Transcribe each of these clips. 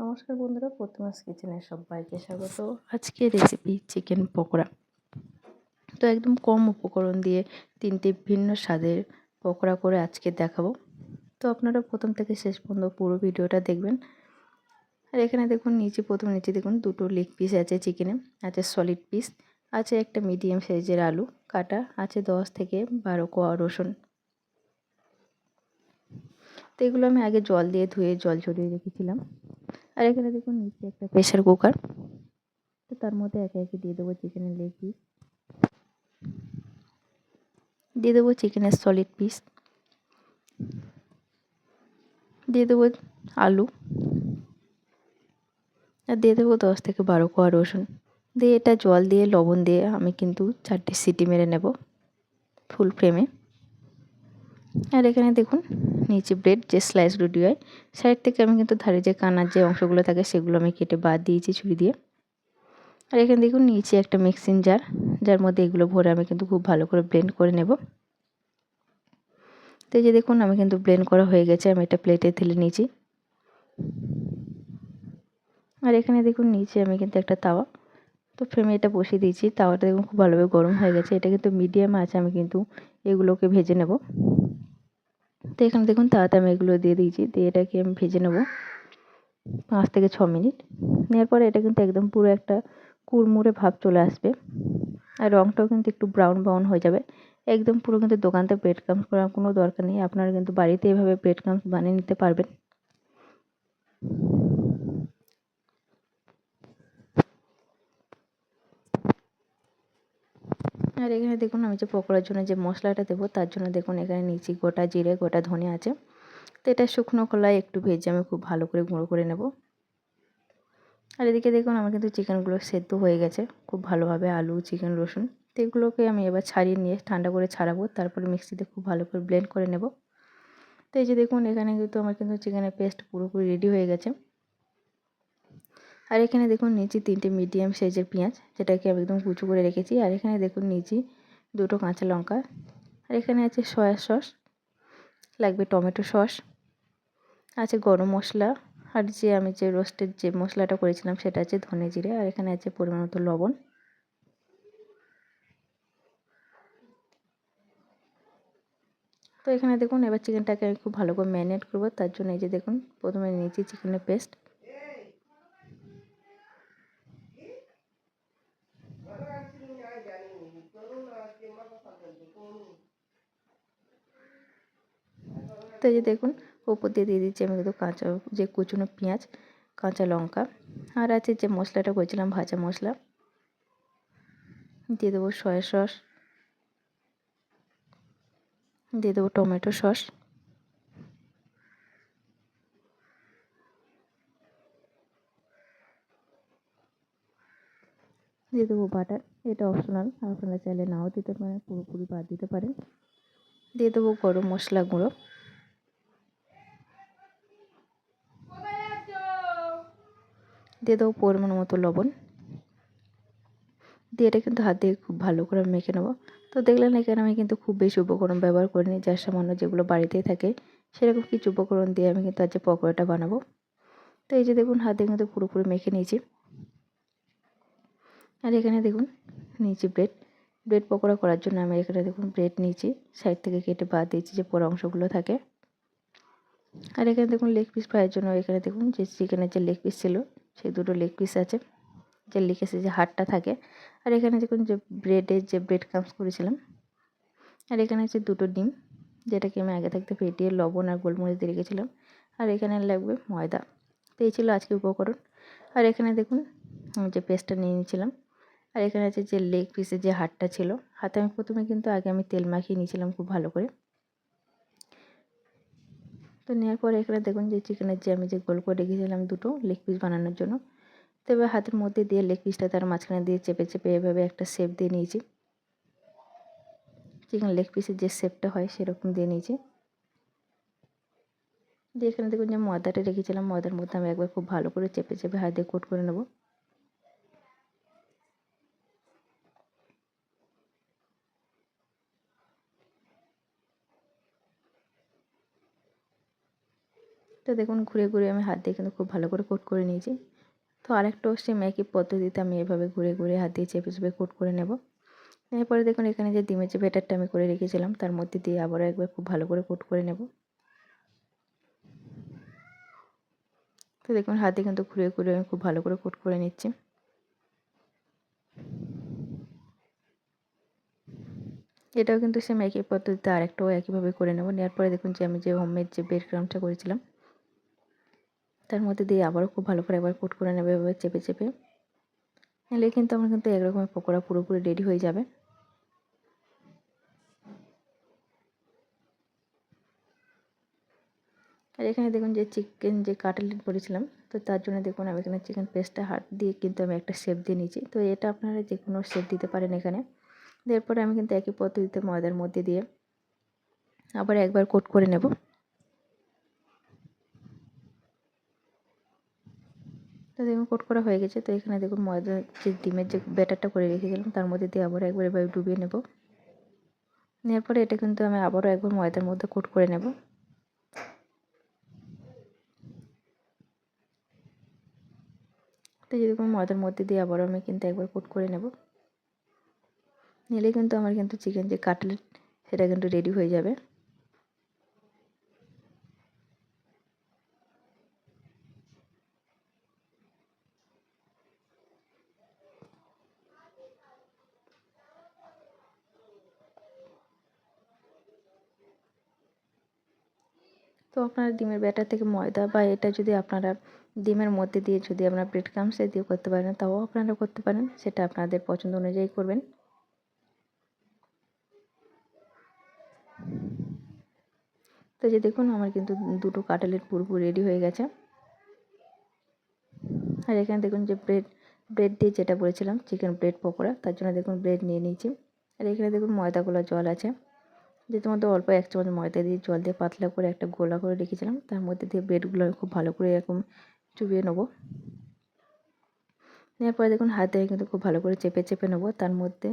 নমস্কার বন্ধুরা, প্রতিমাস কিচেনে সবাইকে স্বাগত। আজকে রেসিপি চিকেন পকোড়া। তো একদম কম উপকরণ দিয়ে তিনটি ভিন্ন স্বাদের পকোড়া করে আজকে দেখাবো। তো আপনারা প্রথম থেকে শেষ পর্যন্ত পুরো ভিডিওটা দেখবেন। আর এখানে দেখুন, নিচে প্রথম নিচে দেখুন, দুটো লেগ পিস আছে চিকেনে আছে সলিড পিস আছে একটা মিডিয়াম সাইজের আলু কাটা, আছে দশ থেকে বারো কোয়া রসুন। তো এগুলো আমি আগে জল দিয়ে ধুয়ে জল ছড়িয়ে রেখেছিলাম। আর এখানে দেখুন নিচে একটা প্রেশার কুকার তো তার মধ্যে একে একে দিয়ে দেবো চিকেনের লেগ পিস দিয়ে দেবো চিকেনের সলিড পিস দিয়ে দেবো আলু। আর দিয়ে দেবো দশ থেকে বারো কোয়া রসুন। দিয়ে এটা জল দিয়ে, লবণ দিয়ে আমি কিন্তু চারটে সিটি মেরে নেব ফুল ফ্লেমে আর এখানে দেখুন, নিচে ব্রেড যে স্লাইস রুটি হয় সাইড থেকে আমি কিন্তু ধারে যে কানার যে অংশগুলো থাকে সেগুলো আমি কেটে বাদ দিয়েছি ছুরি দিয়ে। আর এখানে দেখুন, নিচে একটা মিক্সিং জার যার মধ্যে এগুলো ভরে আমি কিন্তু খুব ভালো করে ব্লেন্ড করে নেব। তো যে দেখুন, আমি কিন্তু ব্লেন্ড করা হয়ে গেছে, আমি এটা প্লেটে ঢেলে নিয়েছি। আর এখানে দেখুন, নিচে আমি কিন্তু একটা তাওয়া। তো ফ্রেমে এটা বসিয়ে দিয়েছি, তাওয়াটা দেখুন খুব ভালোভাবে গরম হয়ে গেছে। এটা কিন্তু মিডিয়াম আছে, আমি কিন্তু এগুলোকে ভেজে নেব। তো এখানে দেখুন তাড়াতাড়ি আমি এগুলো দিয়ে দিয়েছি, দিয়ে এটাকে আমি ভেজে নেব পাঁচ থেকে ছ মিনিট। নেওয়ার পরে এটা কিন্তু একদম পুরো একটা কুড়মুড়ে ভাব চলে আসবে। আর রঙটাও কিন্তু একটু ব্রাউন ব্রাউন হয়ে যাবে। একদম পুরো কিন্তু দোকানতে ব্রেড ক্রামস করার কোনো দরকার নেই। আপনারা কিন্তু বাড়িতে এভাবে ব্রেড ক্রামস বানিয়ে নিতে পারবেন। আর এখানে দেখুন আমি যে পকোড়ার জন্য যে মশলাটা দেবো, তার জন্য দেখুন এখানে নিচে গোটা জিরে, গোটা ধনে আছে। তো এটা শুকনো কলায় একটু ভেজে আমি খুব ভালো করে গুঁড়ো করে নেব। আর এদিকে দেখুন আমার কিন্তু চিকেনগুলো সেদ্ধ হয়ে গেছে, খুব ভালোভাবে আলু, চিকেন, রসুন, তো এগুলোকে আমি এবার ছাড়িয়ে নিয়ে ঠান্ডা করে ছাড়াবো, তারপরে মিক্সিতে খুব ভালো করে ব্লেন্ড করে নেব। তো এই যে দেখুন এখানে কিন্তু আমার কিন্তু চিকেনের পেস্ট পুরোপুরি রেডি হয়ে গেছে। আর এখানে দেখুন নিচে তিনটে মিডিয়াম সাইজের পেঁয়াজ, যেটাকে আমি একদম কুচু করে রেখেছি। আর এখানে দেখুন নিচে দুটো কাঁচা লঙ্কা। আর এখানে আছে সয়া সস লাগবে টমেটো সস আছে গরম মশলা, আর যে আমি যে রোস্টের যে মশলাটা করেছিলাম সেটা আছে ধনে জিরে, আর এখানে আছে পরিমাণ মতো লবণ। তো এখানে দেখুন এবার চিকেনটাকে আমি খুব ভালো করে ম্যারিনেট করব। তার জন্য এই যে দেখুন প্রথমে নিয়েছি চিকেনের পেস্ট তো যে দেখুন, ওপর দিয়ে দিয়ে দিচ্ছি আমি কিন্তু কাঁচা, যে কুচুনো পেঁয়াজ, কাঁচা লঙ্কা, আর আছে যে মশলাটা করেছিলাম, ভাজা মশলা। দিয়ে দেবো সয়া সস। দিয়ে দেবো টমেটো সস। দিয়ে দেবো বাটার, এটা অপশনাল আপনারা চাইলে নাও দিতে পারেন, পুরোপুরি বাদ দিতে পারেন। দিয়ে দেবো গরম মশলা গুঁড়ো। দিয়ে দেবো পরিমাণ মতো লবণ। দিয়ে এটা কিন্তু হাত দিয়ে খুব ভালো করে মেখে নেব। তো দেখলেন এখানে আমি কিন্তু খুব বেশি উপকরণ ব্যবহার করিনি যার সামান্য যেগুলো বাড়িতেই থাকে। সেরকম কিছু উপকরণ দিয়ে আমি কিন্তু আজকে পকোড়াটা বানাবো। তো এই যে দেখুন, হাত কিন্তু পুরোপুরি মেখে নিয়েছি। আর এখানে দেখুন, নিয়েছি ব্রেড। ব্রেড পকোড়া করার জন্য আমি এখানে দেখুন, ব্রেড নিয়েছি। সাইড থেকে কেটে বাদ দিয়েছি যে পোড়া অংশগুলো থাকে। আর এখানে দেখুন, লেগ পিস ফ্রাইয়ের জন্য এখানে দেখুন, যে চিকেনের যে লেগ পিস ছিল সেই দুটো লেগ পিস আছে, যে লিখেছে যে হাড়টা থাকে। আর এখানে দেখুন যে ব্রেডের যে ব্রেড কামস করেছিলাম, আর এখানে আছে দুটো ডিম, যেটাকে আমি আগে থাকতে ফেটিয়ে, লবণ আর গোলমরিচ দিয়ে রেখেছিলাম। আর এখানে লাগবে ময়দা। তো এই ছিল আজকে উপকরণ। আর এখানে দেখুন, আমি যে পেস্টটা নিয়ে নিয়েছিলাম, আর এখানে আছে যে লেগ পিসের যে হাড়টা ছিল, হাতে আমি প্রথমে কিন্তু আগে আমি তেল মাখিয়ে নিয়েছিলাম খুব ভালো করে। তো নেওয়ার পরে এখানে দেখুন যে চিকেনের যে আমি যে গোল করে রেখেছিলাম দুটো লেগ পিস বানানোর জন্য। তো এবার হাতের মধ্যে দিয়ে লেগ পিসটা তার মাঝখানে দিয়ে চেপে চেপে এভাবে একটা শেপ দিয়ে নিয়েছি। চিকেন লেগ পিসের যে শেপটা হয় সেরকম দিয়ে নিয়েছি। দিয়ে এখানে দেখুন যে ময়দাটা রেখেছিলাম, ময়দার মধ্যে আমি একবার খুব ভালো করে চেপে চেপে হাত দিয়ে কোট করে নেব। তো দেখুন, ঘুরে ঘুরে আমি হাত দিয়ে কিন্তু খুব ভালো করে কোট করে নিয়েছি। তো আরেকটাও সেম একই পদ্ধতিতে আমি এভাবে ঘুরে ঘুরে হাত দিয়ে চেপে চেপে কোট করে নেব। এরপরে দেখুন, এখানে যে ডিমের যে ব্যাটারটা আমি করে রেখেছিলাম, তার মধ্যে দিয়ে আবারও একবার খুব ভালো করে কোট করে নেব। তো দেখুন, হাতে কিন্তু ঘুরে ঘুরে আমি খুব ভালো করে কোট করে নিচ্ছি। এটাও কিন্তু সেম একই পদ্ধতিতে আরেকটাও একইভাবে করে নেব। নেওয়ার পরে দেখুন যে আমি যে হোমমেড যে ব্রেড ক্রামটা করেছিলাম তার মধ্যে দিয়ে আবারও খুব ভালো করে একবার কোট করে নেবে এভাবে চেপে চেপে। নিলে কিন্তু আমার কিন্তু একরকমের পকোড়া পুরোপুরি রেডি হয়ে যাবে। আর এখানে দেখুন যে চিকেন যে কাটলেট করেছিলাম তো তার জন্য দেখুন আমি এখানে চিকেন পেস্টটা হাত দিয়ে কিন্তু আমি একটা শেপ দিয়ে নিয়েছি। তো এটা আপনারা যে কোনো শেপ দিতে পারেন এখানে। এরপরে আমি কিন্তু একই পদ্ধতিতে ময়দার মধ্যে দিয়ে আবার একবার কোট করে নেব। তো দেখুন কোট করা হয়ে গেছে। তো এখানে দেখুন ময়দা যে ডিমের যে ব্যাটারটা করে রেখেছিলাম, তার মধ্যে দিয়ে আবার একবার এবার ডুবিয়ে নেব। নেওয়ার পরে এটা কিন্তু আমি আবারও একবার ময়দার মধ্যে কোট করে নেব। তো যেরকম ময়দার মধ্যে দিয়ে আবারও আমি কিন্তু একবার কোট করে নেব। নিলে কিন্তু আমার কিন্তু চিকেন যে কাটলেট, সেটা কিন্তু রেডি হয়ে যাবে। তো আপনারা ডিমের ব্যাটার থেকে ময়দা বা এটা যদি আপনারা ডিমের মধ্যে দিয়ে যদি আপনারা ব্রেড ক্রামসে দিয়ে করতে পারেন, তাও আপনারা করতে পারেন, সেটা আপনাদের পছন্দ অনুযায়ী করবেন। তো যে দেখুন, আমার কিন্তু দুটো কাটালেট পুরোপুরি রেডি হয়ে গেছে। আর এখানে দেখুন যে ব্রেড ব্রেড দিয়ে যেটা বলেছিলাম চিকেন ব্রেড পকোড়া, তার জন্য দেখুন ব্রেড নিয়ে নিয়েছি। আর এখানে দেখুন ময়দাগুলো জল আছে। যেটার মধ্যে অল্প এক চামচ ময়দা দিয়ে জল দিয়ে পাতলা করে একটা গোলা করে রেখেছিলাম। তার মধ্যে দিয়ে ব্রেডগুলো খুব ভালো করে এরকম চুবিয়ে নেব। নেওয়ার পরে দেখুন হাতে কিন্তু খুব ভালো করে চেপে চেপে নেব। তার মধ্যে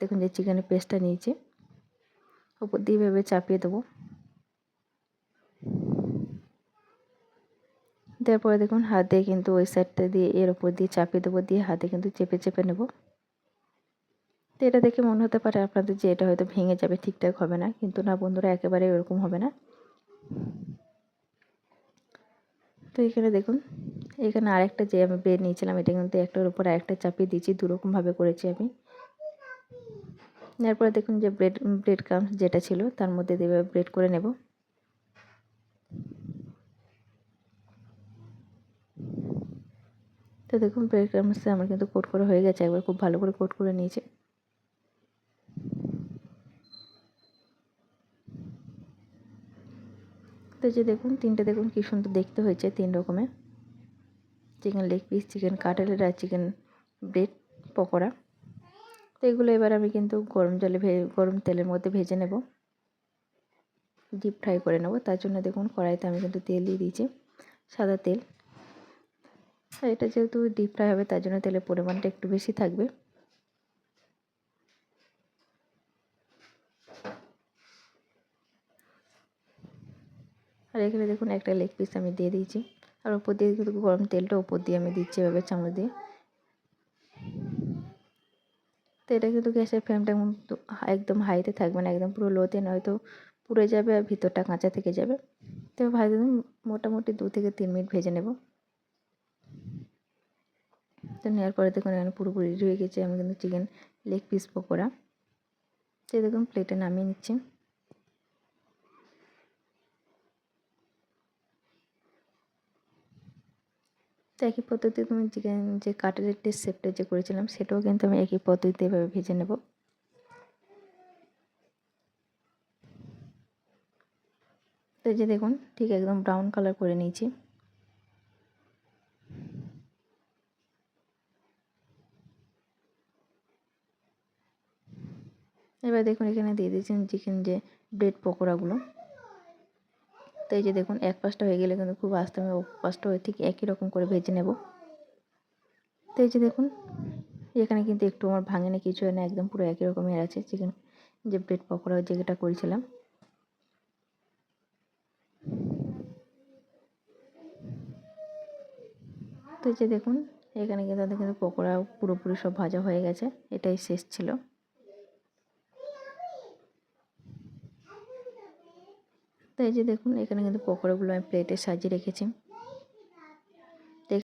দেখুন যে চিকেনের পেস্টটা নিয়েছি, ওপর দিয়ে ভেবে চাপিয়ে দেবো। দেওয়ার পরে দেখুন হাতে কিন্তু ওই সাইডটা দিয়ে এর ওপর দিয়ে চাপিয়ে দেবো। দিয়ে হাতে কিন্তু চেপে চেপে নেব। এটা দেখে মনে হতে পারে আপনাদের যে এটা হয়তো ভেঙে যাবে, ঠিকঠাক হবে না। কিন্তু না বন্ধুরা, একেবারে ওরকম হবে না। তো এখানে দেখুন, এখানে আরেকটা যে আমি ব্রেড নিয়েছিলাম, এটা কিন্তু একটার উপর আরেকটা চাপিয়ে দিয়েছি, দুরকমভাবে করেছি আমি। এরপরে দেখুন যে ব্রেড ব্রেড ক্রামস যেটা ছিল, তার মধ্যে দেবে ব্রেড করে নেব। তো দেখুন, ব্রেড ক্রামসে আমার কিন্তু কোট করা হয়ে গেছে, একবার খুব ভালো করে কোট করে নিয়েছে। তো যে দেখুন, তিনটে দেখুন কী সুন্দর দেখতে হয়েছে তিন রকমের chicken leg piece chicken cutlet আর চিকেন ব্রেড পকোড়া। তো এগুলো এবার আমি কিন্তু গরম জলে ভে, গরম তেলের মধ্যে ভেজে নেব। ডিপ ফ্রাই করে নেব। তার জন্য দেখুন, কড়াইতে আমি কিন্তু তেল দিয়ে দিয়েছি, সাদা তেল। আর এটা যেহেতু ডিপ ফ্রাই হবে, তার জন্য তেলের পরিমাণটা একটু বেশি থাকবে। আর এখানে দেখুন একটা লেগ পিস আমি দিয়ে দিয়েছি। আর ওপর দিয়ে কিন্তু গরম তেলটা ওপর দিয়ে আমি দিচ্ছি এভাবে চামচ দিয়ে। তো এটা কিন্তু গ্যাসের ফ্লেমটা একদম হাইতে থাকবে না, একদম পুরো লোতে নয়তো পুড়ে যাবে আর ভিতরটা কাঁচা থেকে যাবে। তো ভাজতে মোটামুটি দু থেকে তিন মিনিট ভেজে নেব। তো নেওয়ার পরে দেখুন এখানে পুরোপুরি রেডি হয়ে গেছে। আমি কিন্তু চিকেন লেগ পিস পকোড়া। সে দেখুন প্লেটে নামিয়ে নিচ্ছি তো একই পদ্ধতিতে চিকেন যে কাটলেটের শেপটা যে করেছিলাম, সেটাও কিন্তু আমি একই পদ্ধতিতে এভাবে ভেজে নেব। তো যে দেখুন, ঠিক একদম ব্রাউন কালার করে নিয়েছি। এবার দেখুন, এখানে দিয়ে দিয়েছেন চিকেন যে ব্রেড পকোড়াগুলো। তো এই যে দেখুন, এক পাশটা হয়ে গেলে কিন্তু খুব আস্তে আমি পাশটা হয়ে ঠিক একই রকম করে ভেজে নেব। তো এই যে দেখুন, এখানে কিন্তু একটু আমার ভাঙে না কিছু হয় না, একদম পুরো একই রকমের আছে চিকেন যে ব্রেড পকোড়া যেটা করেছিলাম। তো এই যে দেখুন, এখানে কিন্তু কিন্তু পকোড়া পুরোপুরি সব ভাজা হয়ে গেছে, এটাই শেষ ছিল। এই যে দেখুন এখানে কিন্তু পকোড়াগুলো আমি প্লেটে সাজিয়ে রেখেছি।